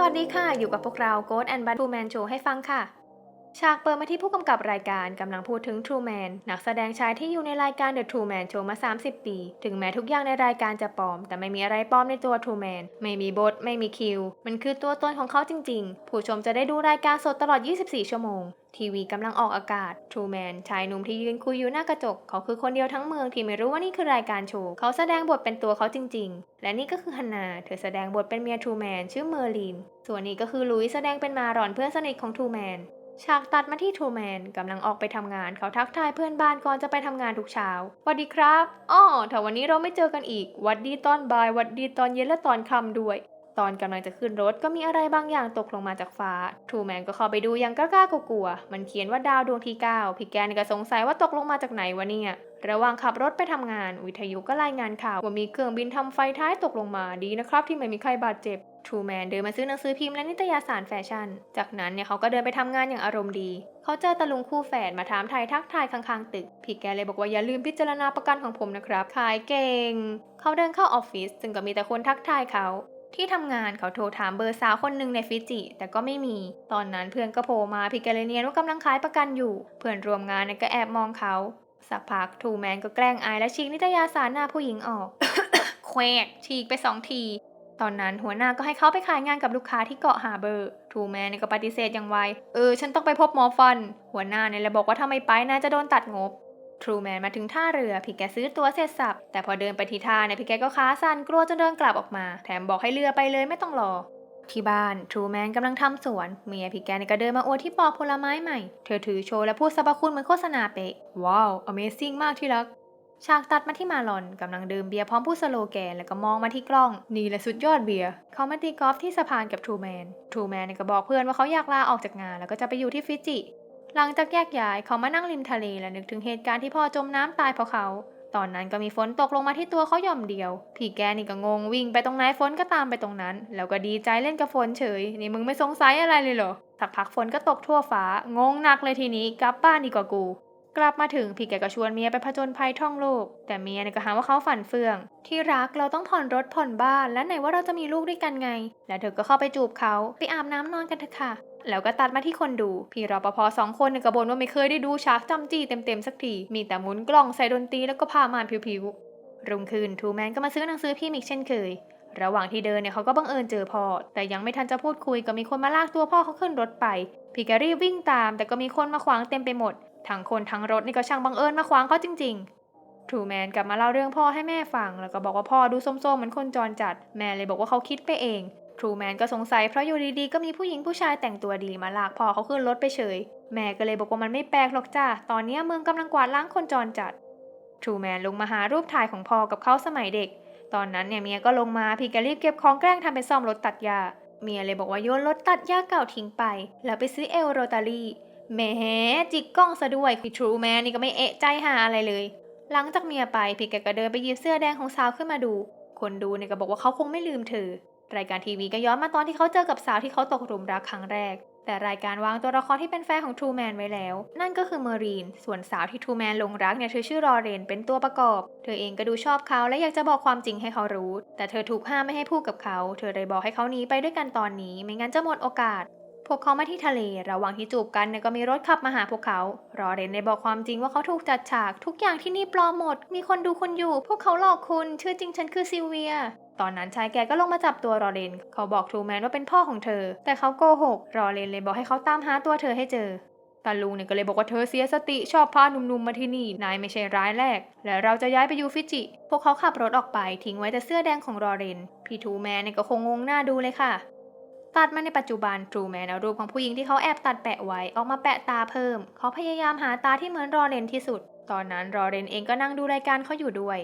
สวัสดีค่ะ อยู่กับพวกเรา Ghost and Bad True Man Show ให้ฟังค่ะ ฉากเปิดมาที่ผู้กำกับรายการกำลังพูดถึง True Man นักแสดงชายที่อยู่ในรายการ The True Man Show มา 30 ปี ถึงแม้ทุกอย่างในรายการจะปลอม แต่ไม่มีอะไรปลอมในตัว True Man ไม่มีบท ไม่มีคิว มันคือตัวตนของเขาจริง ๆ ผู้ชมจะได้ดูรายการสดตลอด 24 ชั่วโมง ทีวีกำลังออกอากาศ True Man ชายหนุ่มที่ยืนคุยอยู่หน้ากระจก เขาคือคนเดียวทั้งเมืองที่ไม่รู้ว่านี่คือรายการโชว์ เขาแสดงบทเป็นตัวเขาจริง ๆ และนี่ก็คือฮันนา เธอแสดงบทเป็นเมีย True Man ชื่อเมอร์ลิน ส่วนนี้ก็คือลุยแสดงเป็นมารอนเพื่อนสนิทของ True Man ฉากตัดมาที่ True Man กำลังออกไปทำงาน เขาทักทายเพื่อนบ้านก่อนจะไปทำงานทุกเช้าวัสดีครับ อ้อแต่วันนี้เราไม่เจอกันอีก วัดดีตอนบ่าย วัดดีตอนเย็นและตอนค่ำด้วย ตอนกำลังจะขึ้นรถก็มีอะไรบางอย่างตกลงมาจากฟ้า True Man ก็เข้าไปดูอยังกล้าๆกลัวๆมันเขียนว่าดาวดวงที่ 9พี่แกนก็สงสัยว่าตกลงมาจากไหนวะเนี่ย ระหว่างขับรถไปทำงาน วิทยุก็รายงานข่าวว่ามีเครื่องบินทำไฟท้ายตกลงมาดีนะครับ ที่ไม่มีใครบาดเจ็บ True Man เดินมาซื้อหนังสือพิมพ์และนิตยสารแฟชั่น จากนั้นเนี่ยเขาก็เดินไปทำงานอย่างอารมณ์ดี เขาเจอตะลุงคู่แฝดมาถามไทยทักทายข้างๆ ตึก พี่แกเลยบอกว่าอย่าลืมพิจารณาประกันของผมนะครับ ขายเก่ง เขาเดินเข้าออฟฟิศซึ่งก็มีแต่คนทักทายเขา ที่ทำงานเขาโทรถามเบอร์สาวคนหนึ่งในฟิจิ แต่ก็ไม่มี ตอนนั้นเพื่อนก็โผล่มาพี่แกเลเนียนว่ากำลังขายประกันอยู่ เพื่อนรวมงานก็แอบมองเขาสักพักทูแมนก็แกล้งอายและฉีกนิตยสารหน้าผู้หญิงออกแควกฉีกไปสองที ตอนนั้นหัวหน้าก็ให้เขาไปขายงานกับลูกค้าที่เกาะฮาเบอร์ทูแมนก็ปฏิเสธอย่างไวเออ ฉันต้องไปพบหมอฟัน หัวหน้าเนี่ยเลยบอกว่าถ้าไม่ไปน่าจะโดนตัดงบ ทรูแมนมาถึงท่าเรือพี่แกซื้อตัวเสร็จสับ แต่พอเดินไปที่ท่าเนี่ยพี่แกก็ขาสั่นกลัวจนเดินกลับออกมา แถมบอกให้เรือไปเลยไม่ต้องรอที่บ้านทรูแมนกำลังทำสวนเมียพี่แกนก็เดินมาอวดที่ปอกผลไม้ใหม่ เธอถือโชว์และพูดสรรพคุณเหมือนโฆษณาเป๊ะ ว้าว Amazing มากที่รัก ฉากตัดมาที่มาลอนกำลังดื่มเบียร์พร้อมพูดสโลแกน แล้วก็มองมาที่กล้อง นี่แหละสุดยอดเบียร์เขามาตีกอล์ฟที่สะพานกับทรูแมนทรูแมนก็บอกเพื่อนว่าเขาอยากลาออกจากงาน แล้วก็จะไปอยู่ที่ฟิจิ หลังจากแยกย้ายเขามานั่งริมทะเลและนึกถึงเหตุการณ์ที่พ่อจมน้ำตายเพราะเขา ตอนนั้นก็มีฝนตกลงมาที่ตัวเขาหย่อมเดียวพี่แกนี่ก็งงวิ่งไปตรงไหนฝนก็ตามไปตรงนั้น แล้วก็ดีใจเล่นกับฝนเฉย นี่มึงไม่สงสัยอะไรเลยเหรอ สักพักฝนก็ตกทั่วฟ้า งงหนักเลยทีนี้กลับบ้านดีกว่ากู กลับมาถึงพี่แกก็ชวนเมียไปผจญภัยท่องโลก แต่เมียเนี่ยก็หาว่าเขาฝันเฟือง ที่รักเราต้องผ่อนรถผ่อนบ้าน และไหนว่าเราจะมีลูกด้วยกันไง แล้วเธอก็เข้าไปจูบเขา ไปอาบน้ำนอนกันเถอะค่ะ แล้วก็ตัดมาที่คนดู พี่รปภสองคนเนี่ยก็บ่นว่าไม่เคยได้ดูฉากจำจี้เต็มๆสักที มีแต่หมุนกล้องใส่ดนตรีแล้วก็พามานผิวๆ รุ่งขึ้นทูแมนก็มาซื้อหนังสือพิมพ์อีกเช่นเคย ระหว่างที่เดินเนี่ยเขาก็บังเอิญเจอพ่อ แต่ยังไม่ทันจะพูดคุยก็มีคนมาลากตัวพ่อเขาขึ้นรถไป พี่แกรีบวิ่งตาม แต่ก็มีคนมาขวางเต็มไปหมด ทั้งคนทั้งรถนี่ก็ช่างบังเอิญมาขวางเขาจริง ๆทรูแมนกลับมาเล่าเรื่องพ่อให้แม่ฟัง แล้วก็บอกว่าพ่อดูส้มๆเหมือนคนจรจัด แม่เลยบอกว่าเขาคิดไปเอง ทรูแมนก็สงสัยเพราะอยู่ดีๆ ก็มีผู้หญิงผู้ชายแต่งตัวดีมาลากพ่อเขาขึ้นรถไปเฉย แม่ก็เลยบอกว่ามันไม่แปลกหรอกจ้าตอนนี้เมืองกำลังกวาดล้างคนจรจัด ทรูแมนลงมาหารูปถ่ายของพ่อกับเขาสมัยเด็ก ตอนนั้นเนี่ยเมียก็ลงมาพี่ก็รีบเก็บของแกล้งทำเป็นซ่อมรถตัดหญ้าเมียเลยบอกว่าโยนรถตัดหญ้าเก่าทิ้งไป แล้วไปซื้อเอลโรตารีแหมจิกกล้องซะด้วยพี่ทรูแมนนี่ก็ไม่เอะใจหาอะไรเลย หลังจากเมียไปพี่แกก็เดินไปหยิบเสื้อแดงของสาวขึ้นมาดู คนดูเนี่ยก็บอกว่าเขาคงไม่ลืมเธอ รายการทีวีก็ย้อนมาตอนที่เขาเจอกับสาวที่เขาตกหลุมรักครั้งแรก แต่รายการวางตัวละครที่เป็นแฟนของทรูแมนไว้แล้ว นั่นก็คือเมอรีน ส่วนสาวที่ทรูแมนลงรักเนี่ยเธอชื่อรอเรนเป็นตัวประกอบ เธอเองก็ดูชอบเขาและอยากจะบอกความจริงให้เขารู้ แต่เธอถูกห้ามไม่ให้พูดกับเขา เธอเลยบอกให้เขาหนีไปด้วยกันตอนนี้ ไม่งั้นจะหมดโอกาส พวกเขามาที่ทะเลระหว่างที่จูบกันเนี่ยก็มีรถขับมาหาพวกเขา รอเรนได้บอกความจริงว่าเขาถูกจัดฉาก ทุกอย่างที่นี่ปลอมหมด มีคนดูคุณอยู่ พวกเขาหลอกคุณ ชื่อจริงฉันคือซิลเวีย ตอนนั้นชายแก่ก็ลงมาจับตัวรอเรน เขาบอกทรูแมนว่าเป็นพ่อของเธอ แต่เขาโกหก รอเรนเลยบอกให้เขาตามหาตัวเธอให้เจอตาลุงเนี่ยก็เลยบอกว่าเธอเสียสติชอบพาหนุ่มๆมาที่นี่ นายไม่ใช่ร้ายแรก และเราจะย้ายไปอยู่ฟิจิ พวกเขาขับรถออกไปทิ้งไว้แต่เสื้อแดงของรอเรน พี่ทูแมนเนี่ยก็คงงงหน้าดูเลยค่ะ ตัดมาในปัจจุบันทรูแมนเอารูปของผู้หญิงที่เขาแอบตัดแปะไว้ออกมาแปะตาเพิ่ม เขาพยายามหาตาที่เหมือนรอเรนที่สุด ตอนนั้นรอเรนเองก็นั่งดูรายการเขาอยู่ด้วย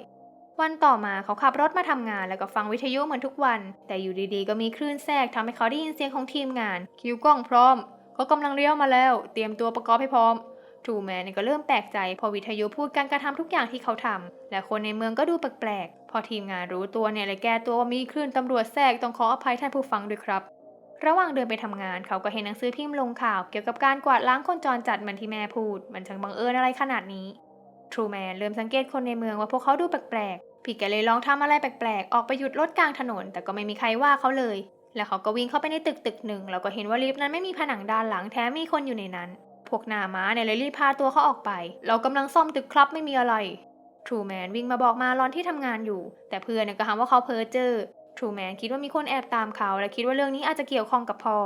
วันต่อมาเขาขับรถมาทำงานแล้วก็ฟังวิทยุเหมือนทุกวัน แต่อยู่ดีๆ ก็มีคลื่นแทรกทำให้เขาได้ยินเสียงของทีมงาน คิวกล้องพร้อมเขากำลังเลี้ยวมาแล้ว เตรียมตัวประกอบให้พร้อมทรูแมนก็เริ่มแปลกใจพอวิทยุพูดการกระทำทุกอย่างที่เขาทำและคนในเมืองก็ดูแปลกๆพอทีมงานรู้ตัวเนี่ยเลยแก้ตัวว่ามีคลื่นตำรวจแทรกต้องขออภัยท่านผู้ฟังด้วยครับ ระหว่างเดินไปทำงานเขาก็เห็นหนังสือพิมพ์ลงข่าวเกี่ยวกับการกวาดล้างคนจรจัดเหมือนที่แม่พูด มันช่างบังเอิญอะไรขนาดนี้ ทรูแมนเริ่มสังเกตคนในเมืองว่าพวกเขาดูแปลกๆ พี่แกเลยลองทำอะไรแปลกๆ ออกไปหยุดรถกลางถนน แต่ก็ไม่มีใครว่าเขาเลย แล้วเขาก็วิ่งเข้าไปในตึกตึกหนึ่งแล้วก็เห็นว่าลิฟต์นั้นไม่มีผนังด้านหลังแถมมีคนอยู่ในนั้น พวกหนาม้าเนี่ยเลยรีบพาตัวเขาออกไป เรากำลังซ่อมตึกครับไม่มีอะไร ทรูแมนวิ่งมาบอกมารอนที่ทำงานอยู่ แต่เพื่อนก็หาว่าเขาเพ้อเจ้อ ทรูแมนคิดว่ามีคนแอบตามเขาและคิดว่าเรื่องนี้อาจจะเกี่ยวข้องกับพ่อ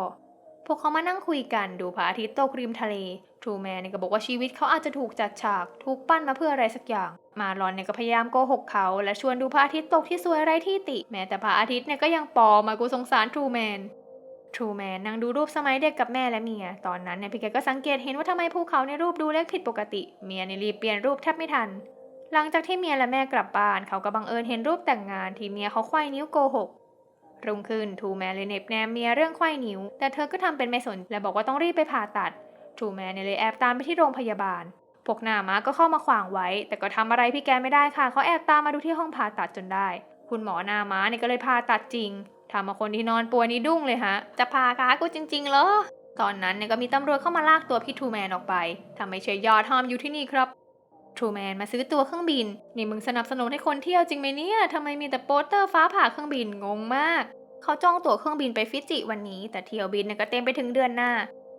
พวกเขามานั่งคุยกันดูพระอาทิตย์ตกริมทะเล ทรูแมนก็บอกว่าชีวิตเขาอาจจะถูกจัดฉาก ถูกปั้นมาเพื่ออะไรสักอย่าง มารอนเนี่ยก็พยายามโกหกเขา และชวนดูพระอาทิตย์ตกที่สวยไร้ที่ติ แม้แต่พระอาทิตย์เนี่ยก็ยังปลอมมากูสงสารทรูแมน ทรูแมนนั่งดูรูปสมัยเด็กกับแม่และเมีย ตอนนั้นเนี่ยพี่แกก็สังเกตเห็นว่าทำไมภูเขาในรูปดูเล็กผิดปกติ เมียเนี่ยรีบเปลี่ยนรูปแทบไม่ทัน หลังจากที่เมียและแม่กลับบ้านเขาก็บังเอิญเห็นรูปแต่งงานที่เมียเขาไขว้นิ้วโกหกรุ่งขึ้นทูแมนเลยเน็บแนมเมียเรื่องไขว้นิ้ว แต่เธอก็ทำเป็นไม่สนและบอกว่าต้องรีบไปผ่าตัดทูแมนเลยแอบตามไปที่โรงพยาบาลพวกหน้าม้าก็เข้ามาขวางไว้ แต่ก็ทำอะไรพี่แกไม่ได้ค่ะเขาแอบตามมาดูที่ห้องผ่าตัดจนได้ คุณหมอหน้าม้าเนี่ยก็เลยผ่าตัดจริงทำมาคนที่นอนป่วยนี่ดุ้งเลยฮะ จะผ่าขากูจริงๆเหรอตอนนั้นเนี่ยก็มีตำรวจเข้ามาลากตัวพี่ทูแมนออกไปทำไมเชยยอดห้ามอยู่ที่นี่ครับ ทรูแมนมาซื้อตัวเครื่องบิน นี่มึงสนับสนุนให้คนเที่ยวจริงไหมเนี่ยทำไมมีแต่โปสเตอร์ฟ้าผ่าเครื่องบินงงมาก เขาจองตั๋วเครื่องบินไปฟิจิวันนี้ แต่เที่ยวบินเนี่ยก็เต็มไปถึงเดือนหน้า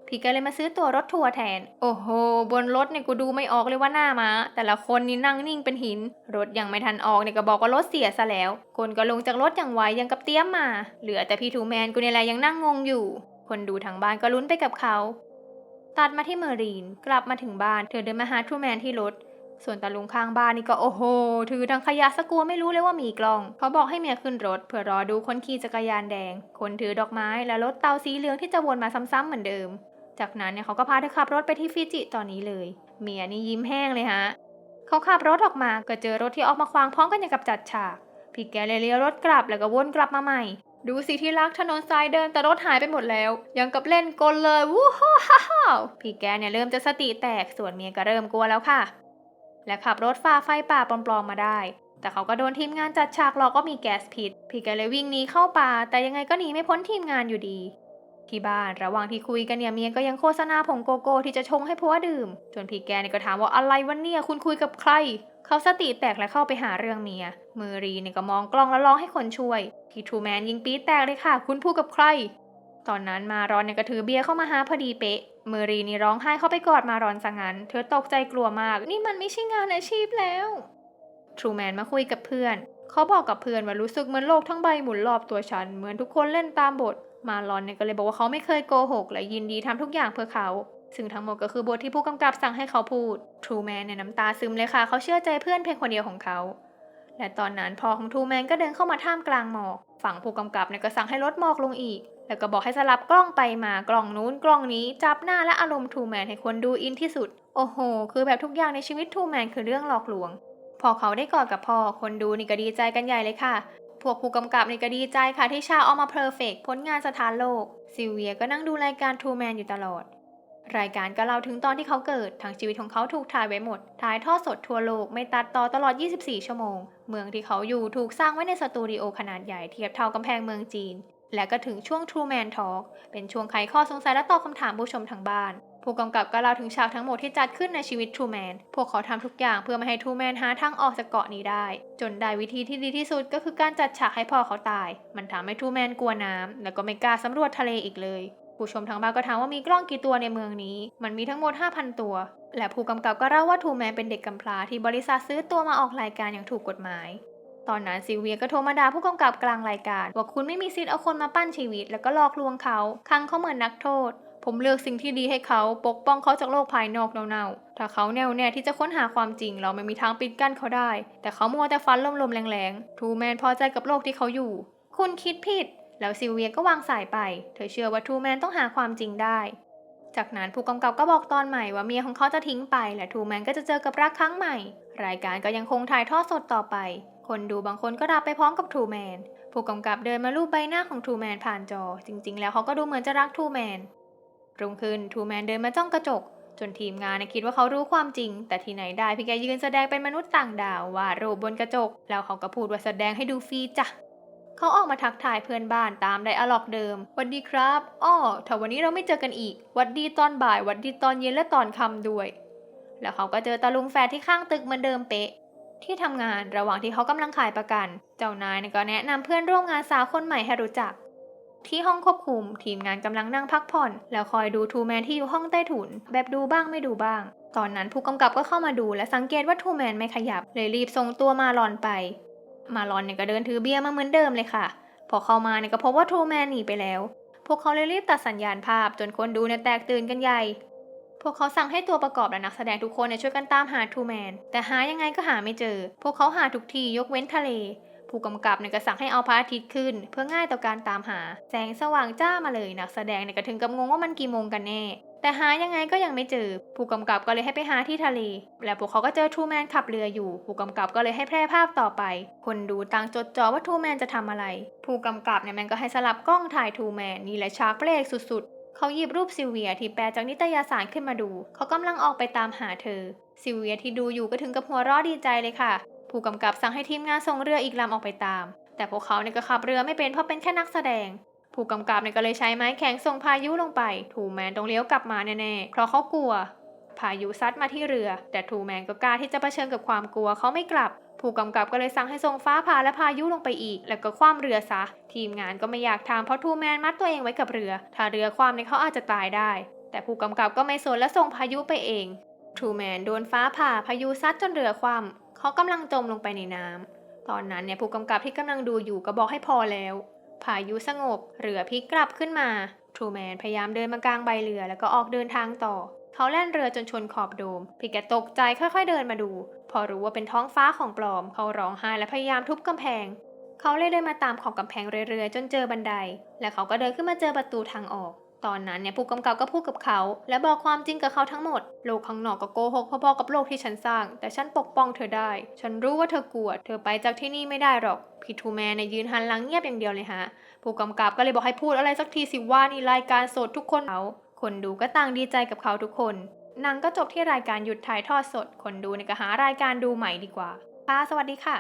พี่ก็เลยมาซื้อตั๋วรถทัวร์แทน โอ้โห บนรถเนี่ยกูดูไม่ออกเลยว่าหน้ามา แต่ละคนนี่นั่งนิ่งเป็นหิน รถยังไม่ทันออกเนี่ยก็บอกว่ารถเสียซะแล้ว คนก็ลงจากรถอย่างไวยังกับเตี้ยมมา เหลือแต่พี่ทูแมนกูเนี่ยแหละยังนั่งงงอยู่ คนดูทางบ้านก็ลุ้นไปกับเขาตัดมาที่เมอรีน กลับมาถึงบ้าน เธอเดินมาหาทูแมนที่รถ ส่วนตาลุงข้างบ้านนี่ก็โอ้โห ถือทั้งขยะสกกลัวไม่รู้เลยว่ามีกล้องเขาบอกให้เมียขึ้นรถเพื่อรอดูคนขี่จักรยานแดง คนถือดอกไม้และรถเตาสีเหลืองที่จะวนมาซ้ำๆเหมือนเดิม จากนั้นเนี่ยเขาก็พาเธอขับรถไปที่ฟิจิตอนนี้เลย เมียนี่ยิ้มแห้งเลยฮะเขาขับรถออกมาก็เจอรถที่ออกมาขวางพร้อมกันอย่างกับจัดฉากพี่แกเลยเลี้ยวรถกลับแล้วก็วนกลับมาใหม่ ดูสิที่รักถนนทรายเดินแต่รถหายไปหมดแล้ว ยังกับเล่นกลเลยวู้าฮ่าฮ่าพี่แกเนี่ยเริ่มจะสติแตกส่วนเมียก็เริ่มกลัวแล้วค่ะ และขับรถฝ่าไฟป่าปลอมๆมาได้ แต่เขาก็โดนทีมงานจัดฉากหลอกก็มีแก๊สพิษพี่แกเลยวิ่งหนีเข้าป่า แต่ยังไงก็หนีไม่พ้นทีมงานอยู่ดี ที่บ้านระหว่างที่คุยกันเนี่ยเมียก็ยังโฆษณาผงโกโก้ที่จะชงให้ผัวดื่ม จนพี่แกเนี่ยก็ถามว่าอะไรวันเนี่ยคุณคุยกับใคร เขาสติแตกและเข้าไปหาเรื่องเมีย มือรีเนี่ยก็มองกล้องแล้วร้องให้คนช่วย ที่ทรูแมนยิงปี๊ดแตกเลยค่ะ คุณพูดกับใคร ตอนนั้นมารอนเนี่ยก็ถือเบียร์เข้ามาหาพอดีเป๊ะเมอรีนี่ร้องไห้เข้าไปกอดมารอนซะงั้น เธอตกใจกลัวมาก นี่มันไม่ใช่งานอาชีพแล้วทรูแมนมาคุยกับเพื่อน เขาบอกกับเพื่อนว่ารู้สึกเหมือนโลกทั้งใบหมุนรอบตัวฉัน เหมือนทุกคนเล่นตามบท มารอนเนี่ยก็เลยบอกว่าเขาไม่เคยโกหก และยินดีทำทุกอย่างเพื่อเขา ซึ่งทั้งหมดก็คือบทที่ผู้กำกับสั่งให้เขาพูด ทรูแมนเนี่ยน้ำตาซึมเลยค่ะ เขาเชื่อใจเพื่อนเพียงคนเดียวของเขา และตอนนั้นพ่อของทูแมนก็เดินเข้ามาท่ามกลางหมอก ฝั่งผู้กำกับเนี่ยก็สั่งให้ลดหมอกลงอีก แล้วก็บอกให้สลับกล้องไปมากล้องนู้นกล้องนี้จับหน้าและอารมณ์ทูแมนให้คนดูอินที่สุด โอ้โห คือแบบทุกอย่างในชีวิตทูแมนคือเรื่องหลอกลวง พอเขาได้กอดกับพ่อคนดูนี่ก็ดีใจกันใหญ่เลยค่ะ พวกผู้กำกับนี่ก็ดีใจค่ะที่ชาออกมาเพอร์เฟกผลงานสถานโลก ซิเวียก็นั่งดูรายการทูแมนอยู่ตลอด รายการก็เล่าถึงตอนที่เขาเกิด ทั้งชีวิตของเขาถูกถ่ายไว้หมด ถ่ายทอดสดทั่วโลกไม่ตัดต่อตลอด 24 ชั่วโมง เมืองที่เขาอยู่ถูกสร้างไว้ในสตูดิโอขนาดใหญ่เทียบเท่ากำแพงเมืองจีน และก็ถึงช่วง True Man Talk เป็นช่วงไขข้อสงสัยและตอบคำถามผู้ชมทางบ้าน ผู้กำกับก็เล่าถึงฉากทั้งหมดที่จัดขึ้นในชีวิต True Man พวกเขาทำทุกอย่างเพื่อไม่ให้ True Man หาทางออกจากเกาะนี้ได้ จนได้วิธีที่ดีที่สุดก็คือการจัดฉากให้พ่อเขาตาย มันทำให้ True Man กลัวน้ำแล้วก็ไม่กล้าสำรวจทะเลอีกเลย ผู้ชมทางบ้านก็ถามว่ามีกล้องกี่ตัวในเมืองนี้ มันมีทั้งหมด 5,000 ตัว และผู้กำกับก็เล่าว่าทูแมนเป็นเด็กกำพร้าที่บริษัทซื้อตัวมาออกรายการอย่างถูกกฎหมาย ตอนนั้นซิเวียก็โทรมาด่าผู้กำกับกลางรายการ ว่าคุณไม่มีสิทธิ์เอาคนมาปั้นชีวิต แล้วก็หลอกลวงเขาคังเขาเหมือนนักโทษ ผมเลือกสิ่งที่ดีให้เขาปกป้องเขาจากโลกภายนอกเน่าๆถ้าเขาแน่วแน่ที่จะค้นหาความจริง เราไม่มีทางปิดกั้นเขาได้ แต่เขามัวแต่ฟันลมๆแรงๆทูแมนพอใจกับโลกที่เขาอยู่ คุณคิดผิด แล้วซิลเวียก็วางสายไป เธอเชื่อว่าทูแมนต้องหาความจริงได้ จากนั้นผู้กำกับก็บอกตอนใหม่ว่าเมียของเขาจะทิ้งไป และทูแมนก็จะเจอกับรักครั้งใหม่ รายการก็ยังคงถ่ายทอดสดต่อไป คนดูบางคนก็รับไปพร้อมกับทูแมน ผู้กำกับเดินมาลูบใบหน้าของทูแมนผ่านจอ จริง ๆ แล้วเขาก็ดูเหมือนจะรักทูแมน รุ่งขึ้นทูแมนเดินมาจ้องกระจก จนทีมงานคิดว่าเขารู้ความจริง แต่ที่ไหนได้พี่แกยืนแสดงเป็นมนุษย์ต่างดาววาดรูปบนกระจก แล้วเขาก็พูดว่าแสดงให้ดูฟรีจ้ะ เขาออกมาทักทายเพื่อนบ้านตามไดอะล็อกเดิมวัดดีครับอ้อถ้าวันนี้เราไม่เจอกันอีก วัดดีตอนบ่าย วัดดีตอนเย็นและตอนค่ำด้วย แล้วเขาก็เจอตาลุงแฟร์ที่ข้างตึกเหมือนเดิมเป๊ะ ที่ทำงานระหว่างที่เขากำลังขายประกัน เจ้านายเนี่ยก็แนะนำเพื่อนร่วมงานสาวคนใหม่ให้รู้จักที่ห้องควบคุมทีมงานกำลังนั่งพักผ่อน แล้วคอยดูทูแมนที่อยู่ห้องใต้ถุน แบบดูบ้างไม่ดูบ้าง ตอนนั้นผู้กำกับก็เข้ามาดูและสังเกตว่าทูแมนไม่ขยับ เลยรีบส่งตัวมาลอนไป มาลอนเนี่ยก็เดินถือเบียร์มาเหมือนเดิมเลยค่ะ พอเข้ามาเนี่ยก็พบว่าทูแมนหนีไปแล้ว พวกเขาเลยรีบตัดสัญญาณภาพจนคนดูเนี่ยแตกตื่นกันใหญ่ พวกเขาสั่งให้ตัวประกอบและนักแสดงทุกคนเนี่ยช่วยกันตามหาทูแมน แต่หายังไงก็หาไม่เจอ พวกเขาหาทุกที่ยกเว้นทะเล ผู้กำกับเนี่ยก็สั่งให้เอาพระอาทิตย์ขึ้น เพื่อง่ายต่อการตามหา แสงสว่างจ้ามาเลยนักแสดงเนี่ยก็ถึงกับงงว่ามันกี่โมงกันแน่ แต่หายังไงก็ยังไม่เจอ ผู้กำกับก็เลยให้ไปหาที่ทะเล และพวกเขาก็เจอทูแมนขับเรืออยู่ ผู้กำกับก็เลยให้แพร่ภาพต่อไป คนดูต่างจดจ่อว่าทูแมนจะทำอะไร ผู้กำกับเนี่ยมันก็ให้สลับกล้องถ่ายทูแมนนี่แหละฉากเปรกสุดๆ เขาหยิบรูปซิเวียที่แปลจากนิตยสารขึ้นมาดู เขากำลังออกไปตามหาเธอ ซิเวียที่ดูอยู่ก็ถึงกับหัวเราะดีใจเลยค่ะ ผู้กำกับสั่งให้ทีมงานส่งเรืออีกลำออกไปตาม แต่พวกเขาเนี่ยก็ขับเรือไม่เป็นเพราะเป็นแค่นักแสดง ผู้กำกับเนี่ยก็เลยใช้ไม้แข็งส่งพายุลงไป ทูแมนต้องเลี้ยวกลับมาแน่ๆ เพราะเขากลัว พายุซัดมาที่เรือ แต่ทูแมนก็กล้าที่จะเผชิญกับความกลัวเขาไม่กลับ ผู้กำกับก็เลยสั่งให้ส่งฟ้าผ่าและพายุลงไปอีก แล้วก็คว่ำเรือซะ ทีมงานก็ไม่อยากทำเพราะทูแมนมัดตัวเองไว้กับเรือ ถ้าเรือคว่ำเนี่ยเขาอาจจะตายได้ แต่ผู้กำกับก็ไม่สนและส่งพายุไปเอง ทูแมนโดนฟ้าผ่าพายุซัดจนเรือคว่ำเขากำลังจมลงไปในน้ำตอนนั้นเนี่ยผู้กำกับที่กำลังดูอยู่ก็บอกให้พอแล้ว พายุสงบเรือพลิกกลับขึ้นมาทรูแมนพยายามเดินมากลางใบเรือแล้วก็ออกเดินทางต่อ เขาแล่นเรือจนชนขอบโดมพิกแกตกใจค่อยๆเดินมาดู พอรู้ว่าเป็นท้องฟ้าของปลอม เขาร้องไห้และพยายามทุบกำแพง เขาเลยเดินมาตามขอบกำแพงเรื่อยๆจนเจอบันได และเขาก็เดินขึ้นมาเจอประตูทางออก ตอนนั้นเนี่ยผู้กำกับก็พูดกับเขา และบอกความจริงกับเขาทั้งหมด โลกข้างนอกก็โกหกพอๆกับโลกที่ฉันสร้าง แต่ฉันปกป้องเธอได้ ฉันรู้ว่าเธอกลัว เธอไปจากที่นี่ไม่ได้หรอกพี่ทูแมนเนี่ยยืนหันหลังเงียบอย่างเดียวเลยฮะ ผู้กำกับก็เลยบอกให้พูดอะไรสักทีสิว่านี่รายการสดทุกคนเขาคนดูก็ต่างดีใจกับเขาทุกคนหนังก็จบที่รายการหยุดถ่ายทอดสด คนดูเนี่ยก็หารายการดูใหม่ดีกว่าค่ะสวัสดีค่ะ